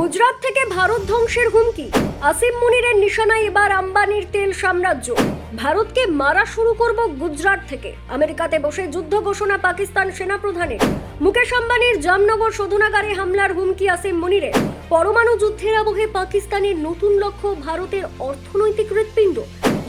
গুজরাট থেকে ভারত ধ্বংসের হুমকি। আসিম মুনিরের নিশানায় এবার আম্বানির তেল সাম্রাজ্য। ভারতকে মারা শুরু করব গুজরাট থেকে। আমেরিকাতে বসে যুদ্ধ ঘোষণা পাকিস্তান সেনাপ্রধানের। মুকেশ আম্বানির জামনগর শোধনাগারে হামলার হুমকি আসিম মুনিরের। পরমাণু যুদ্ধের আবহে পাকিস্তানের নতুন লক্ষ্য ভারতের অর্থনৈতিক হৃৎপিণ্ড।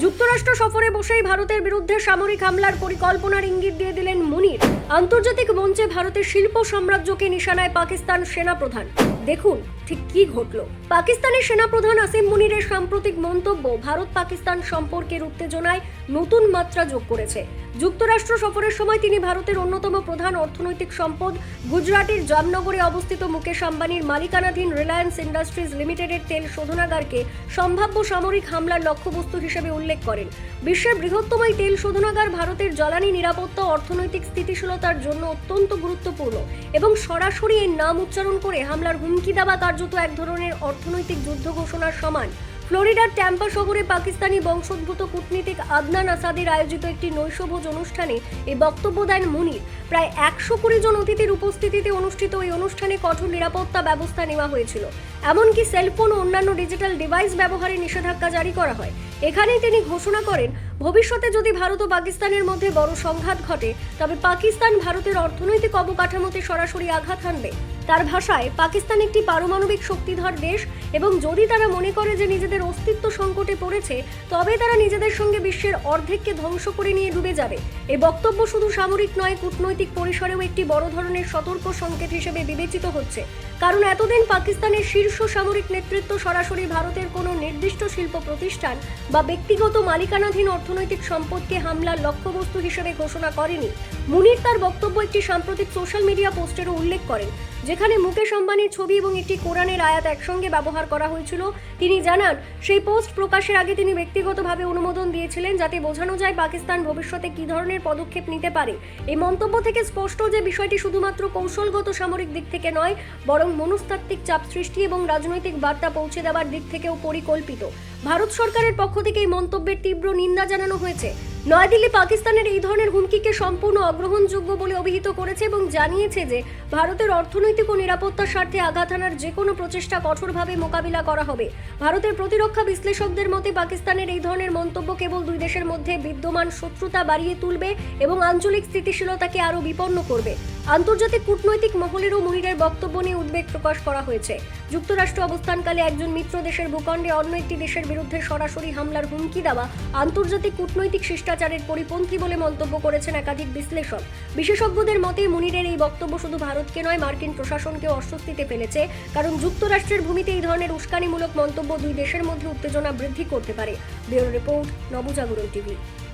যুক্তরাষ্ট্র সফরে বসেই ভারতের বিরুদ্ধে সামরিক হামলার পরিকল্পনার ইঙ্গিত দিয়ে দিলেন মুনির। আন্তর্জাতিক মঞ্চে ভারতের শিল্প সাম্রাজ্যকে নিশানায় পাকিস্তান সেনাপ্রধান। দেখুন, ঠিক কি ঘটলো? পাকিস্তানের সেনাপ্রধান আসিম মুনিরের সাম্প্রতিক মন্তব্য ভারত পাকিস্তান সম্পর্কের উত্তেজনায় নতুন মাত্রা যোগ করেছে। যুক্তরাষ্ট্র সফরের সময় তিনি ভারতের অন্যতম প্রধান অর্থনৈতিক সম্পদ গুজরাটের জামনগরে অবস্থিত মুকেশ আম্বানির মালিকানাধীন রিলায়েন্স ইন্ডাস্ট্রিজ লিমিটেডের তেল শোধনাগারকে সম্ভাব্য সামরিক হামলার লক্ষ্যবস্তু হিসেবে উল্লেখ করেন। বিশ্বের বৃহত্তম এই তেল শোধনাগার ভারতের জ্বালানি নিরাপত্তা, অর্থনৈতিক স্থিতিশীলতার জন্য অত্যন্ত গুরুত্বপূর্ণ এবং সরাসরি এর নাম উচ্চারণ করে হামলার হুমকি দেওয়া কার্যত এক ধরনের অর্থনৈতিক যুদ্ধ ঘোষণার সমান। ফ্লোরিডার ট্যাম্পা শহরে পাকিস্তানি বংশোদ্ভূত কূটনীতিক আদনান আসাদের আয়োজিত একটি নৈশভোজ অনুষ্ঠানে এই বক্তব্য দেন মুনির। প্রায় একশো কুড়ি জন অতিথির উপস্থিতিতে অনুষ্ঠিত এই অনুষ্ঠানে কঠোর নিরাপত্তা ব্যবস্থা নেওয়া হয়েছিল। এমনকি সেলফোন ও অন্যান্য ডিজিটাল ডিভাইস ব্যবহারে নিষেধাজ্ঞা জারি করা হয়। এখানেই তিনি ঘোষণা করেন, ভবিষ্যতে যদি ভারত ও পাকিস্তানের মধ্যে বড় সংঘাত ঘটে, তবে পাকিস্তান ভারতের অর্থনৈতিক অবকাঠামোতে সরাসরি আঘাত হানবে। তার ভাষায় পাকিস্তান একটি পারমাণবিক শক্তিধর দেশ এবং যদি তারা মনে করে যে নিজেদের অস্তিত্ব সংকটে পড়েছে, তবে তারা নিজেদের সঙ্গে বিশ্বের অর্ধেককে ধ্বংস করে নিয়ে ডুবে যাবে। এই বক্তব্য শুধু সামরিক নয়, কূটনৈতিক পরিসরেও একটি বড় ধরনের সতর্ক সংকেত হিসেবে বিবেচিত হচ্ছে। কারণ এতদিন পাকিস্তানের শীর্ষ সামরিক নেতৃত্ব সরাসরি ভারতের কোনো নির্দিষ্ট শিল্প প্রতিষ্ঠান বা ব্যক্তিগত মালিকানাধীন অর্থনৈতিক সম্পদকে হামলার লক্ষ্যবস্তু হিসেবে ঘোষণা করেনি। মুনির তার বক্তব্য একটি সাম্প্রতিক সোশ্যাল মিডিয়া পোস্টেরও উল্লেখ করেন যেখানে মুকেশ আম্বানির ছবি এবং একটি কোরআনের আয়াত একসঙ্গে ব্যবহার করা হয়েছিল, তিনি জানান, সেই পোস্ট প্রকাশের আগে তিনি ব্যক্তিগতভাবে অনুমোদন দিয়েছিলেন যাতে বোঝানো যায় পাকিস্তান ভবিষ্যতে কী ধরনের পদক্ষেপ নিতে পারে। এই মন্তব্য থেকে স্পষ্ট যে বিষয়টি শুধুমাত্র কৌশলগত সামরিক দিক থেকে নয়, বরং মনস্তাত্ত্বিক চাপ সৃষ্টি এবং রাজনৈতিক বার্তা পৌঁছে দেওয়ার দিক থেকেও পরিকল্পিত। ভারত সরকারের পক্ষ থেকে এই মন্তব্যের তীব্র নিন্দা জানানো হয়েছে। নয়াদিল্লি পাকিস্তানের এই ধরনের হুমকিকে সম্পূর্ণ অগ্রহণযোগ্য বলে অভিহিত করেছে এবং জানিয়েছে যে ভারতের অর্থনৈতিক ও নিরাপত্তার স্বার্থে আঘাত হানার যে কোনো প্রচেষ্টা কঠোরভাবে মোকাবিলা করা হবে। ভারতের প্রতিরক্ষা বিশ্লেষকদের মতে পাকিস্তানের এই ধরনের মন্তব্য কেবল দুই দেশের মধ্যে বিদ্যমান শত্রুতা বাড়িয়ে তুলবে এবং আঞ্চলিক স্থিতিশীলতাকে আরও বিপন্ন করবে। আন্তর্জাতিক কূটনৈতিক মহলেরও মুনিরের বক্তব্য নিয়ে উদ্বেগ প্রকাশ করা হয়েছে। যুক্তরাষ্ট্র অবস্থানকালে একজন মিত্র দেশের ভূখণ্ডে অন্য একটি দেশের বিরুদ্ধে সরাসরি হামলার হুমকি দেওয়া আন্তর্জাতিক কূটনৈতিক শিষ্টাচারের পরিপন্থী বলে মন্তব্য করেছেন একাধিক বিশ্লেষক। বিশেষজ্ঞদের মতে, মুনিরের এই বক্তব্য শুধু ভারতকে নয়, মার্কিন প্রশাসনকে অস্বস্তিতে ফেলেছে, কারণ যুক্তরাষ্ট্রের ভূমিতে এই ধরনের উস্কানিমূলক মন্তব্য দুই দেশের মধ্যে উত্তেজনা বৃদ্ধি করতে পারে। Bureau report, Nabajagaran TV.